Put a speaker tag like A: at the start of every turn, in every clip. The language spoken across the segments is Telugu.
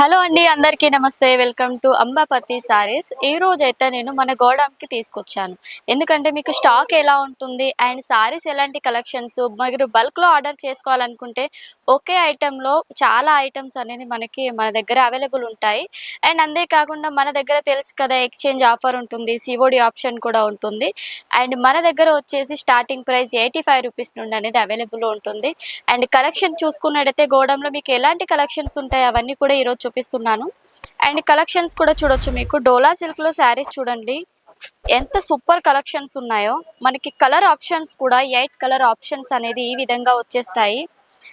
A: హలో అండి అందరికీ నమస్తే. వెల్కమ్ టు అంబాపతి సారీస్ ఈ రోజు అయితే నేను మన గోడౌన్కి తీసుకొచ్చాను. ఎందుకంటే మీకు స్టాక్ ఎలా ఉంటుంది అండ్ సారీస్ ఎలాంటి కలెక్షన్స్ మీరు బల్క్లో ఆర్డర్ చేసుకోవాలనుకుంటే ఒకే ఐటెంలో చాలా ఐటమ్స్ అనేది మనకి మన దగ్గర అవైలబుల్ ఉంటాయి. అండ్ అంతేకాకుండా మన దగ్గర తెలుసు కదా ఎక్స్చేంజ్ ఆఫర్ ఉంటుంది సిఓడి ఆప్షన్ కూడా ఉంటుంది. అండ్ మన దగ్గర వచ్చేసి starting price eighty five rupees నుండి అనేది అవైలబుల్ ఉంటుంది. అండ్ కలెక్షన్ చూసుకున్నట్టయితే గోడంలో మీకు ఎలాంటి కలెక్షన్స్ ఉంటాయి అవన్నీ కూడా ఈరోజు చూపిస్తున్నాను. అండ్ కలెక్షన్స్ కూడా చూడొచ్చు మీకు. డోలా సిల్క్లో శారీస్ చూడండి. ఎంత సూపర్ కలెక్షన్స్ ఉన్నాయో. మనకి కలర్ ఆప్షన్స్ కూడా ఎయిట్ కలర్ ఆప్షన్స్ అనేది ఈ విధంగా వచ్చేస్తాయి.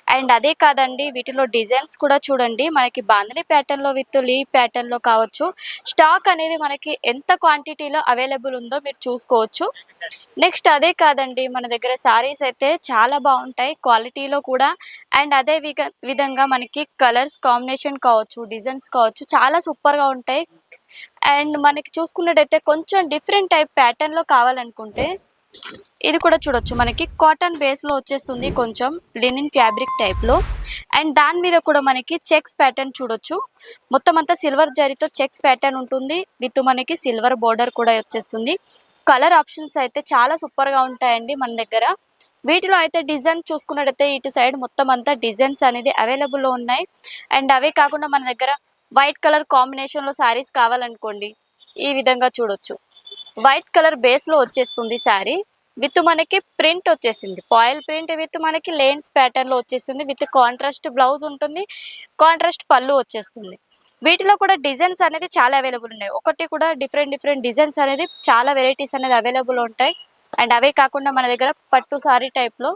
A: అండ్ అదే కాదండి వీటిలో డిజైన్స్ కూడా చూడండి. మనకి బాంధని ప్యాటర్న్లో విత్ లీ ప్యాటర్న్లో కావచ్చు. స్టాక్ అనేది మనకి ఎంత క్వాంటిటీలో అవైలబుల్ ఉందో మీరు చూసుకోవచ్చు. నెక్స్ట్ అదే కాదండి మన దగ్గర సారీస్ అయితే చాలా బాగుంటాయి క్వాలిటీలో కూడా. అండ్ అదే విధంగా మనకి కలర్స్ కాంబినేషన్ కావచ్చు డిజైన్స్ కావచ్చు చాలా సూపర్గా ఉంటాయి. అండ్ మనకి చూసుకున్నట్టయితే కొంచెం డిఫరెంట్ టైప్ ప్యాటర్న్లో కావాలనుకుంటే ఇది కూడా చూడొచ్చు. మనకి కాటన్ బేస్లో వచ్చేస్తుంది కొంచెం లినిన్ ఫ్యాబ్రిక్ టైప్లో అండ్ దాని మీద కూడా మనకి చెక్స్ ప్యాటర్న్ చూడొచ్చు. మొత్తం అంతా సిల్వర్ జరీతో చెక్స్ ప్యాటర్న్ ఉంటుంది. విత్ మనకి సిల్వర్ బోర్డర్ కూడా వచ్చేస్తుంది. కలర్ ఆప్షన్స్ అయితే చాలా సూపర్గా ఉంటాయండి మన దగ్గర. వీటిలో అయితే డిజైన్ చూసుకున్నట్టయితే ఇటు సైడ్ మొత్తం అంతా డిజైన్స్ అనేది అవైలబుల్లో ఉన్నాయి. అండ్ అవే కాకుండా మన దగ్గర వైట్ కలర్ కాంబినేషన్లో శారీస్ కావాలనుకోండి ఈ విధంగా చూడొచ్చు. వైట్ కలర్ బేస్లో వచ్చేస్తుంది శారీ. విత్ మనకి ప్రింట్ వచ్చేసింది. పాయిల్ ప్రింట్ విత్ మనకి లేన్స్ ప్యాటర్న్లో వచ్చేసింది. విత్ కాంట్రాస్ట్ బ్లౌజ్ ఉంటుంది. కాంట్రాస్ట్ పళ్ళు వచ్చేస్తుంది. వీటిలో కూడా డిజైన్స్ అనేది చాలా అవైలబుల్ ఉన్నాయి. ఒకటి కూడా డిఫరెంట్ డిఫరెంట్ డిజైన్స్ అనేది చాలా వెరైటీస్ అనేది అవైలబుల్ ఉంటాయి. అండ్ అవే కాకుండా మన దగ్గర పట్టు సారీ టైప్లో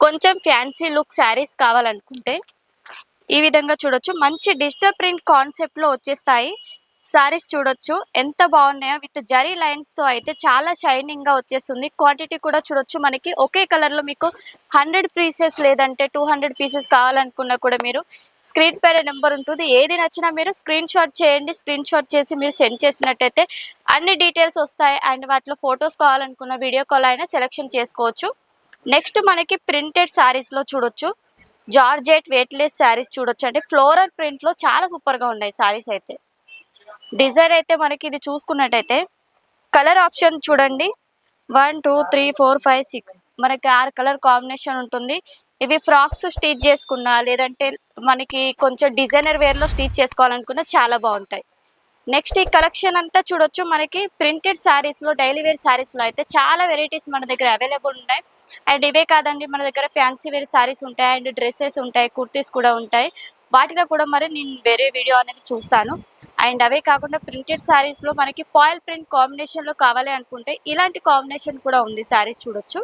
A: కొంచెం ఫ్యాన్సీ లుక్ శారీస్ కావాలనుకుంటే ఈ విధంగా చూడొచ్చు. మంచి డిజిటల్ ప్రింట్ కాన్సెప్ట్లో వచ్చేస్తాయి. సారీస్ చూడొచ్చు. ఎంత బాగున్నాయో విత్ జరీ లైన్స్తో అయితే చాలా షైనింగ్గా వచ్చేస్తుంది. క్వాంటిటీ కూడా చూడొచ్చు మనకి. ఒకే కలర్లో మీకు హండ్రెడ్ పీసెస్ లేదంటే టూ హండ్రెడ్ పీసెస్ కావాలనుకున్నా కూడా మీరు స్క్రీన్ పైన నెంబర్ ఉంటుంది. ఏది నచ్చినా మీరు స్క్రీన్ షాట్ చేయండి. స్క్రీన్ షాట్ చేసి మీరు సెండ్ చేసినట్టయితే అన్ని డీటెయిల్స్ వస్తాయి. అండ్ వాటిలో ఫొటోస్ కావాలనుకున్న వీడియో కాల్ అయినా సెలెక్షన్ చేసుకోవచ్చు. నెక్స్ట్ మనకి ప్రింటెడ్ శారీస్లో చూడొచ్చు. జార్జెట్ వెయిట్లెస్ శారీస్ చూడొచ్చు అంటే ఫ్లోరల్ ప్రింట్లో చాలా సూపర్గా ఉన్నాయి శారీస్ అయితే. డిజైన్ అయితే మనకి ఇది చూసుకున్నట్టయితే కలర్ ఆప్షన్ చూడండి. One two three four five six. మనకి ఆరు కలర్ కాంబినేషన్ ఉంటుంది. ఇవి ఫ్రాక్స్ స్టిచ్ చేసుకున్నా లేదంటే మనకి కొంచెం డిజైనర్ వేర్లో స్టిచ్ చేసుకోవాలనుకున్నా చాలా బాగుంటాయి. నెక్స్ట్ ఈ కలెక్షన్ అంతా చూడొచ్చు. మనకి ప్రింటెడ్ శారీస్లో డైలీ వేర్ శారీస్లో అయితే చాలా వెరైటీస్ మన దగ్గర అవైలబుల్ ఉన్నాయి. అండ్ ఇవే కాదండి మన దగ్గర ఫ్యాన్సీ వేర్ శారీస్ ఉంటాయి. అండ్ డ్రెస్సెస్ ఉంటాయి కుర్తీస్ కూడా ఉంటాయి. వాటిలో కూడా మరి నేను వేరే వీడియో అనేది చూస్తాను. అండ్ అవే కాకుండా ప్రింటెడ్ శారీస్లో మనకి పాయిల్ ప్రింట్ కాంబినేషన్లో కావాలి అనుకుంటే ఇలాంటి కాంబినేషన్ కూడా ఉంది శారీస్ చూడొచ్చు.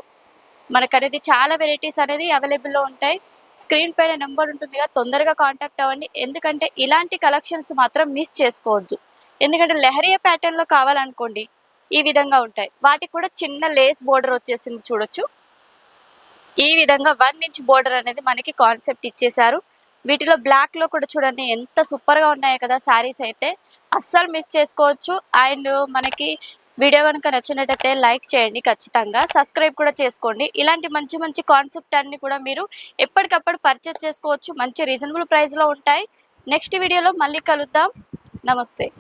A: మనకు అనేది చాలా వెరైటీస్ అనేది అవైలబుల్లో ఉంటాయి. స్క్రీన్ పైన నెంబర్ ఉంటుంది కదా తొందరగా కాంటాక్ట్ అవ్వండి. ఎందుకంటే ఇలాంటి కలెక్షన్స్ మాత్రం మిస్ చేసుకోవద్దు. ఎందుకంటే లెహరియా ప్యాటర్న్లో కావాలనుకోండి ఈ విధంగా ఉంటాయి. వాటికి కూడా చిన్న లేస్ బోర్డర్ వచ్చేసింది చూడొచ్చు. ఈ విధంగా వన్ ఇంచ్ బోర్డర్ అనేది మనకి కాన్సెప్ట్ ఇచ్చేశారు. వీటిలో బ్లాక్లో కూడా చూడండి ఎంత సూపర్గా ఉన్నాయి కదా శారీస్ అయితే. అస్సలు మిస్ చేసుకోవచ్చు. అండ్ మనకి వీడియో కనుక నచ్చినట్టయితే లైక్ చేయండి ఖచ్చితంగా. సబ్స్క్రైబ్ కూడా చేసుకోండి. ఇలాంటి మంచి మంచి కాన్సెప్ట్ అన్ని కూడా మీరు ఎప్పటికప్పుడు పర్చేస్ చేసుకోవచ్చు. మంచి రీజనబుల్ ప్రైస్లో ఉంటాయి. నెక్స్ట్ వీడియోలో మళ్ళీ కలుద్దాం. నమస్తే.